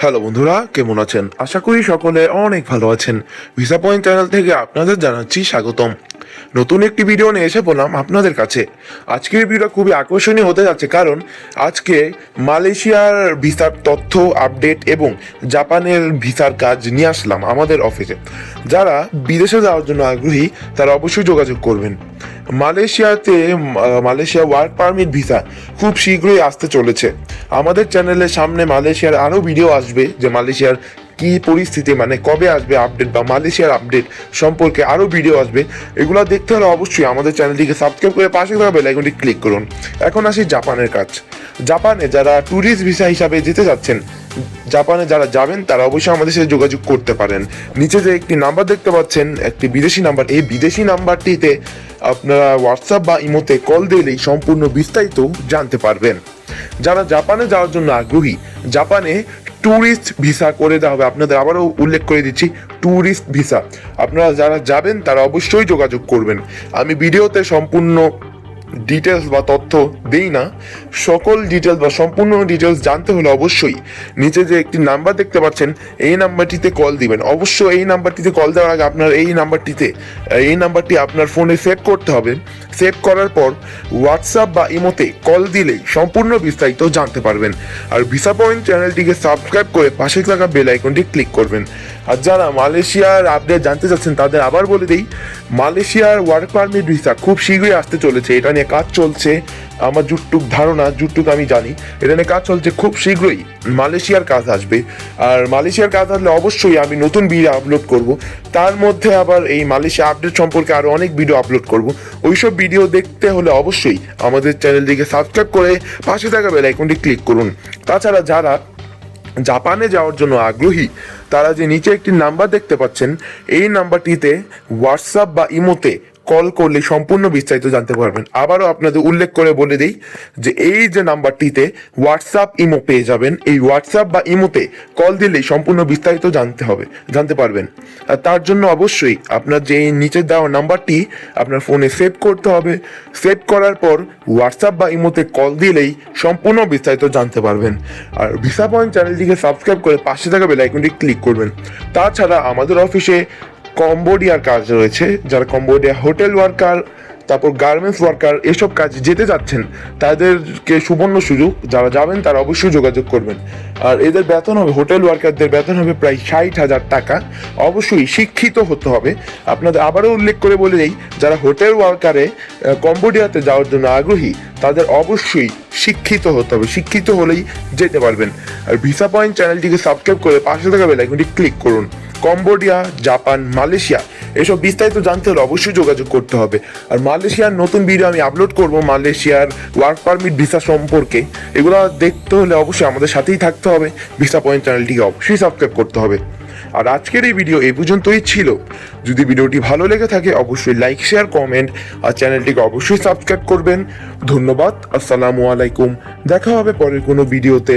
Hello বন্ধুরা, কেমন আছেন? আশা করি সকলে অনেক ভালো আছেন। ভিসা পয়েন্ট চ্যানেল থেকে আপনাদের জানাচ্ছি স্বাগতম। নতুন একটি ভিডিও নিয়ে এসে বললাম আপনাদের কাছে। আজকের ভিডিও খুবই আকর্ষণীয় হতে যাচ্ছে কারণ আজকে মালয়েশিয়ার ভিসার তথ্য, আপডেট এবং জাপানের ভিসার কাজ নিয়ে আসলাম আমাদের অফিসে। যারা বিদেশে যাওয়ার জন্য আগ্রহী, তারা অবশ্যই যোগাযোগ করবেন। মালয়েশিয়াতে মালয়েশিয়া ওয়ার্ক পারমিট ভিসা খুব শীঘ্রই আসতে চলেছে। আমাদের চ্যানেলের সামনে মালয়েশিয়ার আরও ভিডিও আসবে যে মালয়েশিয়ার কি পরিস্থিতি মানে কবে আসবে আপডেট বা মালয়েশিয়ার আপডেট সম্পর্কে আরও ভিডিও আসবে, এগুলো দেখতে হলে অবশ্যই আমাদের চ্যানেলটিকে সাবস্ক্রাইব করে পাশে থাকা বেলাইকনটি ক্লিক করুন। এখন আসি জাপানের কাজ। জাপানে যারা ট্যুরিস্ট ভিসা হিসাবে যেতে যাচ্ছেন, জাপানে যারা যাবেন, তারা অবশ্যই আমাদের সাথে যোগাযোগ করতে পারেন। নিচে যে একটি নাম্বার দেখতে পাচ্ছেন, একটি বিদেশি নাম্বার এই বিদেশি নাম্বারটিতে আপনারা হোয়াটসঅ্যাপ বা ইমোতে কল দিলেই সম্পূর্ণ বিস্তারিত জানতে পারবেন। যারা জাপানে যাওয়ার জন্য আগ্রহী, জাপানে ট্যুরিস্ট ভিসা করে দেওয়া হবে। আপনাদের আবারও উল্লেখ করে দিচ্ছি ট্যুরিস্ট ভিসা আপনারা যারা যাবেন, তারা অবশ্যই যোগাযোগ করবেন। আমি ভিডিওতে সম্পূর্ণ ডিটেলস বা তথ্য দেই না। সকল ডিটেলস বা সম্পূর্ণ ডিটেলস জানতে হলে অবশ্যই নিচে যে একটি নাম্বার দেখতে পাচ্ছেন, এই নাম্বারটিতে কল দিবেন। অবশ্যই এই নাম্বারটিতে কল দেওয়ার আগে আপনার এই নাম্বারটিতে এই নাম্বারটি আপনার ফোনে সেভ করতে হবে। সেভ করার পর হোয়াটসঅ্যাপ বা ইমোতে কল দিলেই সম্পূর্ণ বিস্তারিত জানতে পারবেন। আর ভিসা পয়েন্ট চ্যানেলটিকে সাবস্ক্রাইব করে পাশে থাকা বেল আইকনটি ক্লিক করবেন। আর যারা মালয়েশিয়ার আপডেট জানতে চাচ্ছেন, তাদের আবার বলে দিই, মালয়েশিয়ার ওয়ার্ক পারমিট ভিসা খুব শীঘ্রই আসতে চলেছে। এটা নিয়ে কাজ চলছে। আমার জুটটুক ধারণা জুটটুক আমি জানি, এটা নিয়ে কাজ চলছে খুব শীঘ্রই। মালয়েশিয়ার কাজ আসবে। আর মালয়েশিয়ার কাজ আসলে অবশ্যই আমি নতুন ভিডিও আপলোড করব। তার মধ্যে আবার এই মালয়েশিয়া আপডেট সম্পর্কে আরও অনেক ভিডিও আপলোড করব। ওইসব ভিডিও দেখতে হলে অবশ্যই আমাদের চ্যানেলটিকে সাবস্ক্রাইব করে পাশে থাকা বেল আইকনটি ক্লিক করুন। তাছাড়া যারা জাপানে যাওয়ার জন্য আগ্রহী, তারা যে নিচে একটি নাম্বার দেখতে পাচ্ছেন, এই নাম্বারটিতে হোয়াটসঅ্যাপ বা ইমোতে কল করলে সম্পূর্ণ বিস্তারিত জানতে পারবেন। আবারও আপনাদের উল্লেখ করে বলে দিই যে এই যে নাম্বারটিতে হোয়াটসঅ্যাপ ইমো পেয়ে যাবেন। এই হোয়াটসঅ্যাপ বা ইমোতে কল দিলেই সম্পূর্ণ বিস্তারিত জানতে হবে, জানতে পারবেন। আর তার জন্য অবশ্যই আপনার যে নিচে দেওয়া নাম্বারটি আপনার ফোনে সেভ করতে হবে। সেভ করার পর হোয়াটসঅ্যাপ বা ইমোতে কল দিলেই সম্পূর্ণ বিস্তারিত জানতে পারবেন। আর ভিসা পয়েন্ট চ্যানেলটিকে সাবস্ক্রাইব করে পাশে থাকা বেল আইকনটি ক্লিক করবেন। তাছাড়া আমাদের অফিসে কম্বোডিয়ার কাজ রয়েছে, যারা কম্বোডিয়া হোটেল ওয়ার্কার, তারপর গার্মেন্টস ওয়ার্কার, এসব কাজ যেতে যাচ্ছেন, তাদেরকে সুবর্ণ সুযোগ, যারা যাবেন তারা অবশ্যই যোগাযোগ করবেন। আর এদের বেতন হবে, হোটেল ওয়ার্কারদের বেতন হবে প্রায় ষাট হাজার টাকা। অবশ্যই শিক্ষিত হতে হবে। আপনাদের আবারও উল্লেখ করে বলে দেই, যারা হোটেল ওয়ার্কারে কম্বোডিয়াতে যাওয়ার জন্য আগ্রহী, তাদের অবশ্যই শিক্ষিত হতে হবে। শিক্ষিত হলেই যেতে পারবেন। আর ভিসা পয়েন্ট চ্যানেলটিকে সাবস্ক্রাইব করে পাশে থাকা বেলাইকনটি ক্লিক করুন। Cambodia, Japan, Malaysia. এসব বিস্তারিত জানতে হলে অবশ্যই যোগাযোগ করতে হবে। আর মালয়েশিয়ার নতুন ভিডিও আমি আপলোড করব মালয়েশিয়ার ওয়ার্ক পারমিট ভিসা সম্পর্কে। এগুলো দেখতে হলে অবশ্যই আমাদের সাথেই থাকতে হবে। ভিসা পয়েন্ট চ্যানেলটিকে অবশ্যই সাবস্ক্রাইব করতে হবে। আর আজকের এই ভিডিও এই পর্যন্তই ছিল। যদি ভিডিওটি ভালো লেগে থাকে, অবশ্যই লাইক শেয়ার কমেন্ট আর চ্যানেলটিকে অবশ্যই সাবস্ক্রাইব করবেন। ধন্যবাদ, আসসালামু আলাইকুম। দেখা হবে পরের কোনো ভিডিওতে